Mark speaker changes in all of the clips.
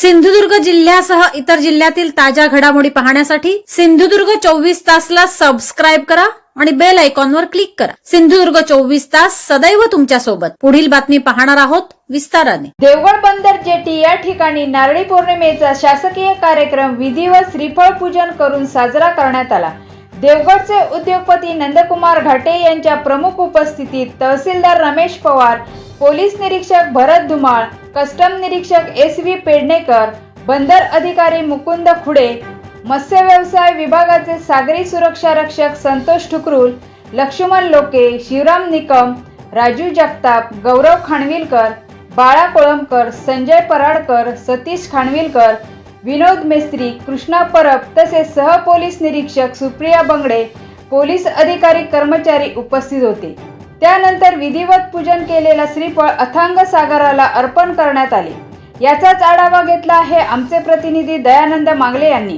Speaker 1: सिंधुदुर्ग जिल्ह्यासह इतर जिल्ह्यातील ताज्या घडामोडी पाहण्यासाठी सिंधुदुर्ग चोवीस तासला सबस्क्राईब करा आणि बेल आयकॉनवर क्लिक करा. सिंधुदुर्ग चोवीस तास सदैव तुमच्यासोबत. पुढील बातमी पाहणार आहोत विस्ताराने.
Speaker 2: देवगड बंदर जेटी या ठिकाणी नारळी पौर्णिमेचा शासकीय कार्यक्रम विधिवत श्रीफळ पूजन करून साजरा करण्यात आला. देवगडचे उद्योगपती नंदकुमार घाटे यांच्या प्रमुख उपस्थितीत तहसीलदार रमेश पवार पोलीस निरीक्षक भरत धुमाळ कस्टम निरीक्षक एस व्ही पेडणेकर बंदर अधिकारी मुकुंद खुडे मत्स्य व्यवसाय विभागाचे सागरी सुरक्षा रक्षक संतोष ठुकरुल लक्ष्मण लोके शिवराम निकम राजू जगताप गौरव खानविलकर बाळा कोळंबकर संजय पराडकर सतीश खानविलकर विनोद मेस्त्री कृष्णा परब तसेच सहपोलीस निरीक्षक सुप्रिया बंगडे पोलीस अधिकारी कर्मचारी उपस्थित होते. त्यानंतर विधिवत पूजन केलेला श्रीफळ अथांग सागराला अर्पण करण्यात आले याचाच आढावा घेतला आहे आमचे प्रतिनिधी दयानंद मांगले यांनी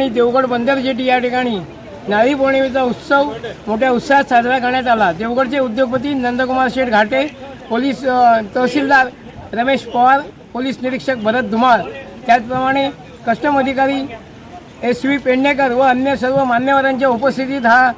Speaker 3: आणि देवगड बंदर जेटी या ठिकाणी नारळी पौर्णिमेचा उत्सव मोठ्या उत्साहात साजरा करण्यात आला. देवगडचे उद्योगपती नंदकुमार शेठ घाटे पोलीस तहसीलदार रमेश पवार पोलीस निरीक्षक भरत धुमाळ. त्याचप्रमाणे कस्टम अधिकारी एस व्ही पेडणेकर व अन्य सर्व मान्यवरांच्या उपस्थितीत हा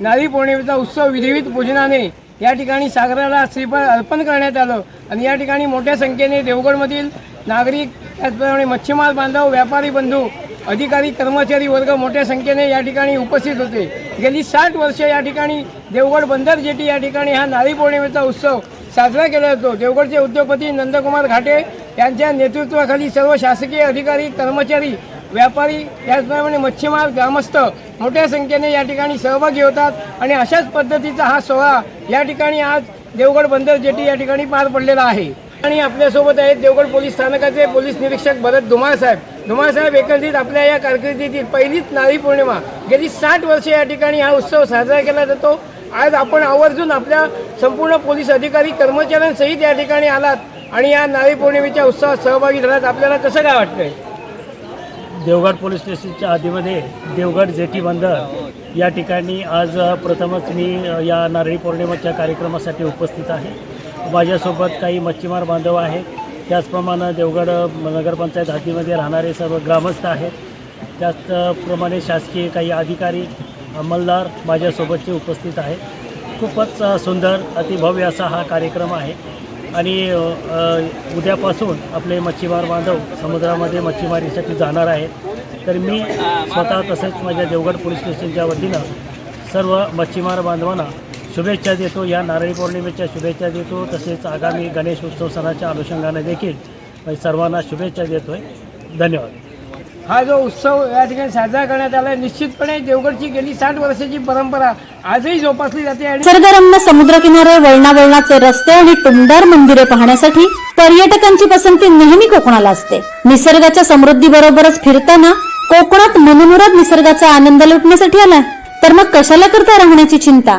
Speaker 3: नारी पौर्णिमेचा उत्सव विधिवित पूजनाने या ठिकाणी सागराला श्रीफळ अर्पण करण्यात आलं आणि या ठिकाणी मोठ्या संख्येने देवगडमधील नागरिक त्याचप्रमाणे मच्छीमार बांधव व्यापारी बंधू अधिकारी कर्मचारी वर्ग मोठ्या संख्येने या ठिकाणी उपस्थित होते. गेली साठ वर्ष या ठिकाणी देवगड बंदर जेटी या ठिकाणी हा नारी पौर्णिमेचा उत्सव साजरा केला जातो. देवगडचे उद्योगपती नंदकुमार घाटे यांच्या नेतृत्वाखाली सर्व शासकीय अधिकारी कर्मचारी व्यापारी त्याचप्रमाणे मच्छीमार ग्रामस्थ मोठ्या संख्येने या ठिकाणी सहभागी होतात आणि अशाच पद्धतीचा हा सोहळा या ठिकाणी आज देवगड बंदर जेटी या ठिकाणी पार पडलेला आहे. आणि आपल्यासोबत आहेत देवगड पोलीस स्थानकाचे पोलीस निरीक्षक भरत धुमाळ साहेब. धुमाळ साहेब एकंदरीत आपल्या या कारकिर्दीतील पहिलीच नारी पौर्णिमा. गेली साठ वर्षे या ठिकाणी हा उत्सव साजरा केला जातो. आज आपण आवर्जून आपल्या संपूर्ण पोलीस अधिकारी कर्मचाऱ्यांसहित या ठिकाणी आलात आणि या नारी पौर्णिमेच्या उत्सवात सहभागी झालात. आपल्याला कसं काय वाटतंय?
Speaker 4: देवगड पोलीस स्टेशनच्या आधीमध्ये देवगड जेटी बंदर या ठिकाणी आज प्रथमच मी या नारळी पौर्णिमेच्या कार्यक्रमासाठी उपस्थित आहे. माझ्यासोबत काही मच्छीमार बांधव आहेत. त्याचप्रमाणे देवगड नगरपंचायत हद्दीमध्ये राहणारे सर्व ग्रामस्थ आहेत. त्याचप्रमाणे शासकीय काही अधिकारी अंमलदार माझ्यासोबतचे उपस्थित आहेत. खूपच सुंदर अतिभव्य असा हा कार्यक्रम आहे. आणि उद्यापासून आपले मच्छीमार बांधव समुद्रामध्ये मच्छीमारीसाठी जाणार आहेत. तर मी स्वतः तसेच माझ्या देवगड पोलीस स्टेशनच्या वतीनं सर्व मच्छीमार बांधवांना शुभेच्छा देतो. या नारळी पौर्णिमेच्या शुभेच्छा देतो. तसेच आगामी गणेश उत्सव सणाच्या अनुषंगाने देखील मी सर्वांना शुभेच्छा देतो आहे धन्यवाद.
Speaker 3: हा जो उत्सव या ठिकाणी साजरा करण्यात आला आहे निश्चितपणे देवगडची गेली साठ वर्षाची परंपरा आजही जोपासली जाते आणि
Speaker 1: निसर्गरम्य समुद्रकिनारे वळणावळणाचे रस्ते आणि टुमदार मंदिरे पाहण्यासाठी पर्यटकांची पसंती नेहमी कोकणाला असते. निसर्गाच्या समृद्धी बरोबरच फिरताना कोकणात मनमुराद निसर्गाचा आनंद लुटण्यासाठी आलाय. तर मग कशाला करता राहण्याची चिंता?